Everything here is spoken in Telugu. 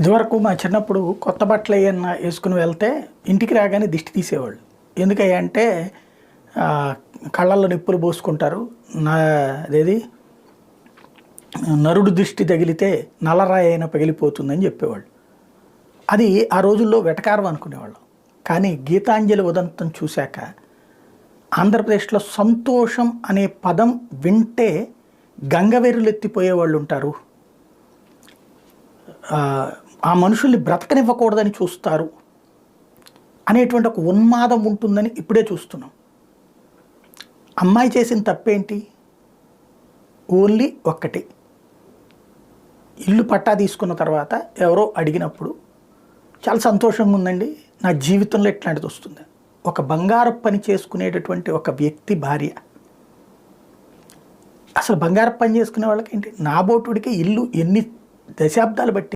ఇదివరకు మా చిన్నప్పుడు కొత్త బట్టలు ఏమన్నా వేసుకుని వెళ్తే ఇంటికి రాగానే దిష్టి తీసేవాళ్ళు. ఎందుకంటే అంటే కళ్ళల్లో నిప్పులు పోసుకుంటారు. నా అదేది? నరుడు దృష్టి తగిలితే నల్లరాయి అయినా పగిలిపోతుందని చెప్పేవాళ్ళు. అది ఆ రోజుల్లో వెటకారం అనుకునేవాళ్ళం. కానీ గీతాంజలి ఉదంతం చూశాక ఆంధ్రప్రదేశ్లో సంతోషం అనే పదం వింటే గంగవెరులు ఎత్తిపోయే వాళ్ళు ఉంటారు. ఆ, మనుషుల్ని బ్రతకనివ్వకూడదని చూస్తారు అనేటువంటి ఒక ఉన్మాదం ఉంటుందని ఇప్పుడే చూస్తున్నాం. అమ్మాయి చేసిన తప్పేంటి? ఓన్లీ ఒక్కటి. ఇల్లు పట్టా తీసుకున్న తర్వాత ఎవరో అడిగినప్పుడు చాలా సంతోషంగా ఉందండి. నా జీవితంలో ఎట్లాంటిది వస్తుంది. ఒక బంగారు పని చేసుకునేటటువంటి ఒక వ్యక్తి భార్య. అసలు బంగారు పని చేసుకునే వాళ్ళకి ఏంటి? నాబోటుడికి ఇల్లు ఎన్ని దశాబ్దాలు బట్టి